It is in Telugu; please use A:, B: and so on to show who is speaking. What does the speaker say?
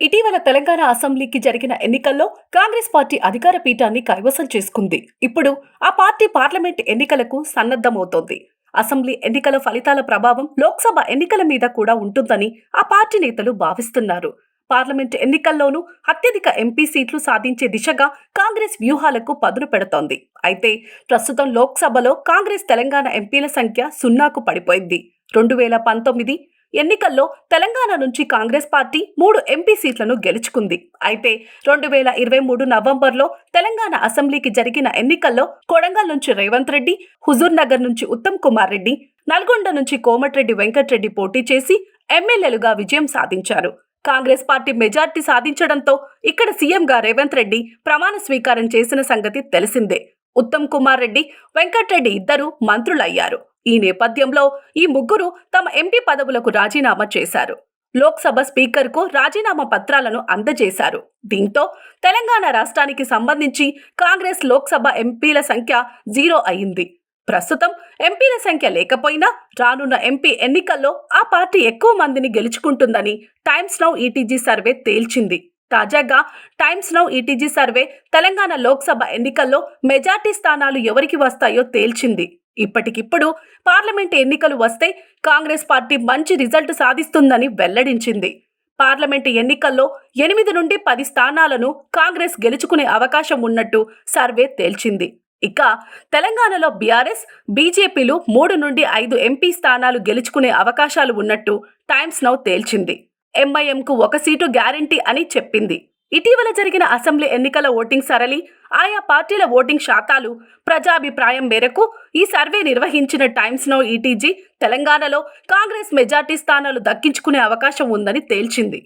A: ఇటీవల తెలంగాణ అసెంబ్లీకి జరిగిన ఎన్నికల్లో కాంగ్రెస్ పార్టీ అధికార పీఠాన్ని కైవసం చేసుకుంది. ఇప్పుడు ఆ పార్టీ పార్లమెంట్ ఎన్నికలకు సన్నద్ధమవుతోంది. అసెంబ్లీ ఎన్నికల ఫలితాల ప్రభావం లోక్సభ ఎన్నికల మీద కూడా ఉంటుందని ఆ పార్టీ నేతలు భావిస్తున్నారు. పార్లమెంట్ ఎన్నికల్లోనూ అత్యధిక ఎంపీ సీట్లు సాధించే దిశగా కాంగ్రెస్ వ్యూహాలకు పదును పెడుతోంది. అయితే ప్రస్తుతం లోక్సభలో కాంగ్రెస్ తెలంగాణ ఎంపీల సంఖ్య సున్నాకు పడిపోయింది. రెండు వేల పంతొమ్మిది ఎన్నికల్లో తెలంగాణ నుంచి కాంగ్రెస్ పార్టీ మూడు ఎంపీ సీట్లను గెలుచుకుంది. అయితే రెండు వేల ఇరవై మూడు నవంబర్లో తెలంగాణ అసెంబ్లీకి జరిగిన ఎన్నికల్లో కొడంగల్ నుంచి రేవంత్ రెడ్డి హుజూర్ నగర్ నుంచి ఉత్తమ్ కుమార్ రెడ్డి నల్గొండ నుంచి కోమటిరెడ్డి వెంకట్రెడ్డి పోటీ చేసి ఎమ్మెల్యేలుగా విజయం సాధించారు. కాంగ్రెస్ పార్టీ మెజార్టీ సాధించడంతో ఇక్కడ సీఎంగా రేవంత్ రెడ్డి ప్రమాణ స్వీకారం చేసిన సంగతి తెలిసిందే. ఉత్తమ్ కుమార్ రెడ్డి వెంకట్రెడ్డి ఇద్దరు మంత్రులయ్యారు. ఈ నేపథ్యంలో ఈ ముగ్గురు తమ ఎంపీ పదవులకు రాజీనామా చేశారు. లోక్సభ స్పీకర్కు రాజీనామా పత్రాలను అందజేశారు. దీంతో తెలంగాణ రాష్ట్రానికి సంబంధించి కాంగ్రెస్ లోక్సభ ఎంపీల సంఖ్య జీరో అయింది. ప్రస్తుతం ఎంపీల సంఖ్య లేకపోయినా రానున్న ఎంపీ ఎన్నికల్లో ఆ పార్టీ ఎక్కువ మందిని గెలుచుకుంటుందని టైమ్స్ నౌ ఈటీజీ సర్వే తేల్చింది. తాజాగా Times Now ETG survey Telangana Lok Sabha ఎన్నికల్లో మెజార్టీ స్థానాలు ఎవరికి వస్తాయో తేల్చింది. ఇప్పటికిప్పుడు పార్లమెంట్ ఎన్నికలు వస్తే కాంగ్రెస్ పార్టీ మంచి రిజల్ట్ సాధిస్తుందని వెల్లడించింది. పార్లమెంటు ఎన్నికల్లో ఎనిమిది నుండి పది స్థానాలను కాంగ్రెస్ గెలుచుకునే అవకాశం ఉన్నట్టు సర్వే తేల్చింది. ఇక తెలంగాణలో బీఆర్ఎస్ బీజేపీలు మూడు నుండి ఐదు ఎంపీ స్థానాలు గెలుచుకునే అవకాశాలు ఉన్నట్టు టైమ్స్ నౌ తేల్చింది. ఎంఐఎంకు ఒక సీటు గ్యారంటీ అని చెప్పింది. ఇటీవల జరిగిన అసెంబ్లీ ఎన్నికల ఓటింగ్ సరళి ఆయా పార్టీల ఓటింగ్ శాతాలు ప్రజాభిప్రాయం మేరకు ఈ సర్వే నిర్వహించిన టైమ్స్నో ఈటీజీ తెలంగాణలో కాంగ్రెస్ మెజార్టీ స్థానాలు దక్కించుకునే అవకాశం ఉందని తేల్చింది.